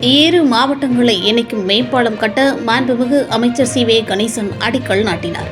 ஏறு மாவட்டங்களை இணைக்கும் மேம்பாலம் கட்ட மாண்புமிகு அமைச்சர் சி வே கணேசன் அடிக்கல் நாட்டினார்.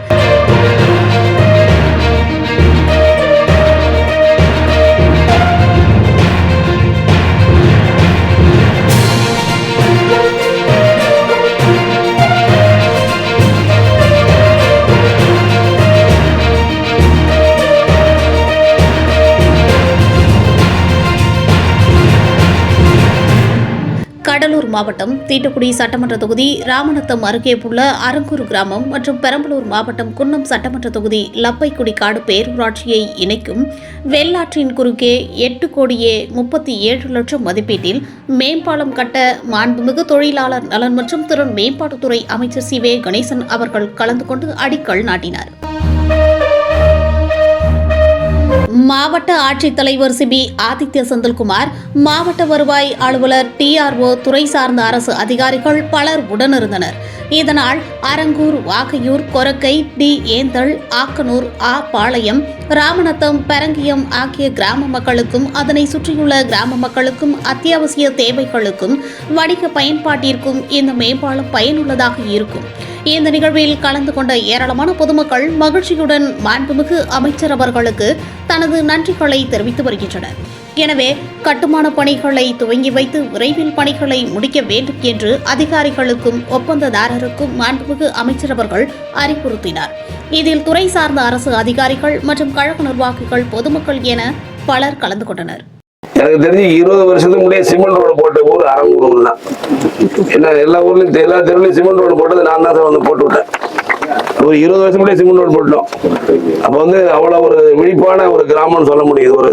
கடலூர் மாவட்டம் தீட்டுக்குடி சட்டமன்ற தொகுதி ராமநத்தம் அருகே உள்ள அரங்கூர் கிராமம் மற்றும் பெரம்பலூர் மாவட்டம் குன்னம் சட்டமன்ற தொகுதி லப்பைக்குடி காடு பேரூராட்சியை இணைக்கும் வெள்ளாற்றின் குறுக்கே எட்டு கோடியே முப்பத்தி ஏழு லட்சம் மதிப்பீட்டில் மேம்பாலம் கட்ட மாண்புமிகு தொழிலாளர் நலன் மற்றும் திறன் மேம்பாட்டுத்துறை அமைச்சர் சி வே கணேசன் அவர்கள் கலந்து கொண்டு அடிக்கல் நாட்டினார். மாவட்ட ஆட்சித்தலைவர் சிபி ஆதித்ய செந்தில்குமார் மாவட்ட வருவாய் அலுவலர் டிஆர்ஓ துறை சார்ந்த அரசு அதிகாரிகள் பலர் உடனிருந்தனர். இதனால் அரங்கூர் வாகையூர் கொரக்கை டி ஏந்தல் ஆக்கனூர் ஆ பாளையம் ராமநத்தம் பரங்கியம் ஆகிய கிராம மக்களுக்கும் அதனை சுற்றியுள்ள கிராம மக்களுக்கும் அத்தியாவசிய தேவைகளுக்கும் வணிக பயன்பாட்டிற்கும் இந்த மேம்பாலம் பயனுள்ளதாக இருக்கும். இந்த நிகழ்வில் கலந்து கொண்ட ஏராளமான பொதுமக்கள் மகிழ்ச்சியுடன் மாண்புமிகு அமைச்சர் அவர்களுக்கு தனது நன்றிகளை தெரிவித்து வருகின்றனர். எனவே கட்டுமான பணிகளை துவங்கி வைத்து விரைவில் பணிகளை முடிக்க வேண்டும் என்று அதிகாரிகளுக்கும் ஒப்பந்ததாரருக்கும் மாண்புமிகு அமைச்சர் அவர்கள் அறிவுறுத்தினார். இதில் துறை சார்ந்த அரசு அதிகாரிகள் மற்றும் கழக நிர்வாகிகள் பொதுமக்கள் என பலர் கலந்து கொண்டனர். எனக்கு தெரிஞ்சு இருபது வருஷத்துக்கு முன்னாடியே சிமெண்ட் ரோடு போட்ட ஊர் அரங்கூர் தான். என்ன எல்லா ஊர்லயும் எல்லா தெருவிலையும் சிமெண்ட் ரோடு போட்டது நான் தான் சார் வந்து போட்டு விட்டேன். ஒரு இருபது வருஷம் முன்னாடியே சிமெண்ட் ரோடு போட்டோம் அப்போ வந்து அவ்வளோ ஒரு விழிப்பான ஒரு கிராமம்னு சொல்ல முடியுது. ஒரு